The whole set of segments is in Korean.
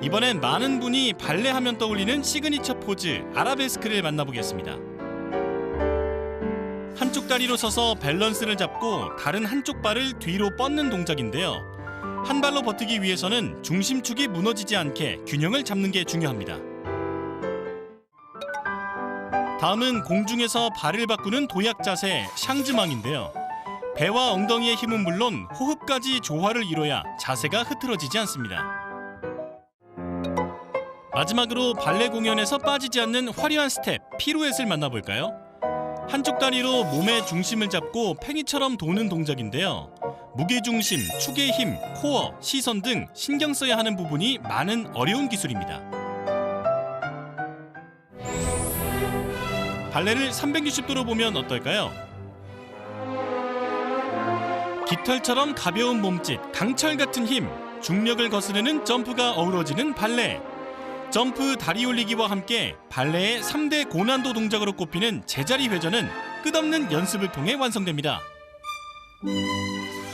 이번엔 많은 분이 발레하면 떠올리는 시그니처 포즈 아라베스크를 만나보겠습니다. 한쪽 다리로 서서 밸런스를 잡고 다른 한쪽 발을 뒤로 뻗는 동작인데요. 한 발로 버티기 위해서는 중심축이 무너지지 않게 균형을 잡는 게 중요합니다. 다음은 공중에서 발을 바꾸는 도약 자세 샹즈망인데요. 배와 엉덩이의 힘은 물론 호흡까지 조화를 이뤄야 자세가 흐트러지지 않습니다. 마지막으로 발레 공연에서 빠지지 않는 화려한 스텝 피루엣을 만나볼까요? 한쪽 다리로 몸의 중심을 잡고 팽이처럼 도는 동작인데요. 무게 중심, 축의 힘, 코어, 시선 등 신경 써야 하는 부분이 많은 어려운 기술입니다. 발레를 360도로 보면 어떨까요? 깃털처럼 가벼운 몸짓, 강철 같은 힘, 중력을 거스르는 점프가 어우러지는 발레. 점프 다리 올리기와 함께 발레의 3대 고난도 동작으로 꼽히는 제자리 회전은 끝없는 연습을 통해 완성됩니다.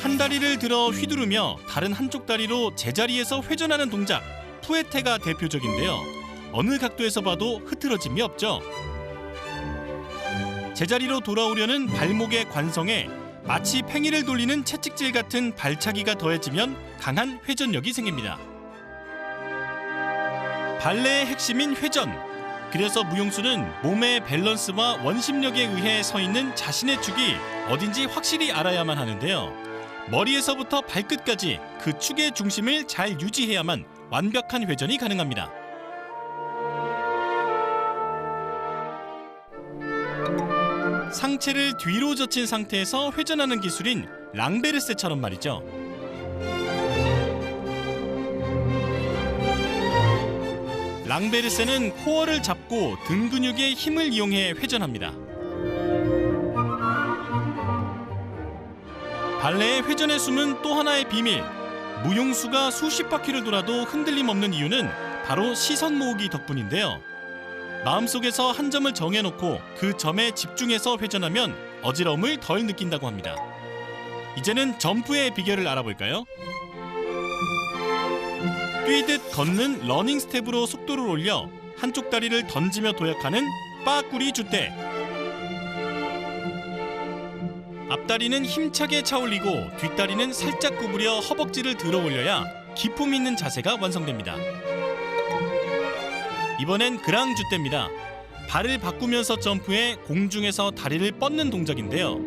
한 다리를 들어 휘두르며 다른 한쪽 다리로 제자리에서 회전하는 동작, 푸에테가 대표적인데요. 어느 각도에서 봐도 흐트러짐이 없죠. 제자리로 돌아오려는 발목의 관성에 마치 팽이를 돌리는 채찍질 같은 발차기가 더해지면 강한 회전력이 생깁니다. 발레의 핵심인 회전. 그래서 무용수는 몸의 밸런스와 원심력에 의해 서 있는 자신의 축이 어딘지 확실히 알아야만 하는데요. 머리에서부터 발끝까지 그 축의 중심을 잘 유지해야만 완벽한 회전이 가능합니다. 상체를 뒤로 젖힌 상태에서 회전하는 기술인 랑베르세처럼 말이죠. 랑베르세는 코어를 잡고 등 근육의 힘을 이용해 회전합니다. 발레의 회전의 숨은 또 하나의 비밀. 무용수가 수십 바퀴를 돌아도 흔들림 없는 이유는 바로 시선 모으기 덕분인데요. 마음속에서 한 점을 정해놓고 그 점에 집중해서 회전하면 어지러움을 덜 느낀다고 합니다. 이제는 점프의 비결을 알아볼까요? 뛰듯 걷는 러닝 스텝으로 속도를 올려 한쪽 다리를 던지며 도약하는 빠꾸리 주대. 앞다리는 힘차게 차올리고 뒷다리는 살짝 구부려 허벅지를 들어 올려야 기품 있는 자세가 완성됩니다. 이번엔 그랑 주대입니다. 발을 바꾸면서 점프해 공중에서 다리를 뻗는 동작인데요.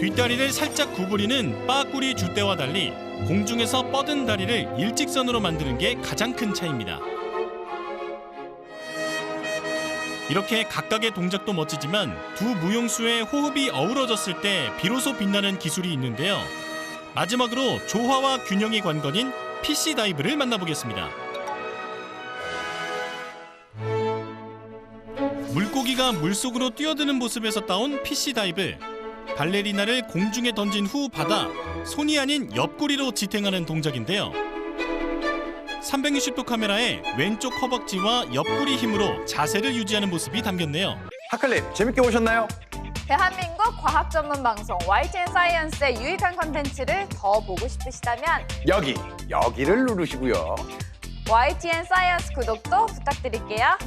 뒷다리를 살짝 구부리는 빠꾸리 주대와 달리 공중에서 뻗은 다리를 일직선으로 만드는 게 가장 큰 차이입니다. 이렇게 각각의 동작도 멋지지만 두 무용수의 호흡이 어우러졌을 때 비로소 빛나는 기술이 있는데요. 마지막으로 조화와 균형이 관건인 PC 다이브를 만나보겠습니다. 물고기가 물속으로 뛰어드는 모습에서 따온 PC 다이브. 발레리나를 공중에 던진 후 받아 손이 아닌 옆구리로 지탱하는 동작인데요. 360도 카메라에 왼쪽 허벅지와 옆구리 힘으로 자세를 유지하는 모습이 담겼네요. 하클립 재밌게 보셨나요? 대한민국 과학 전문 방송 YTN 사이언스의 유익한 컨텐츠를 더 보고 싶으시다면 여기 여기를 누르시고요. YTN 사이언스 구독도 부탁드릴게요.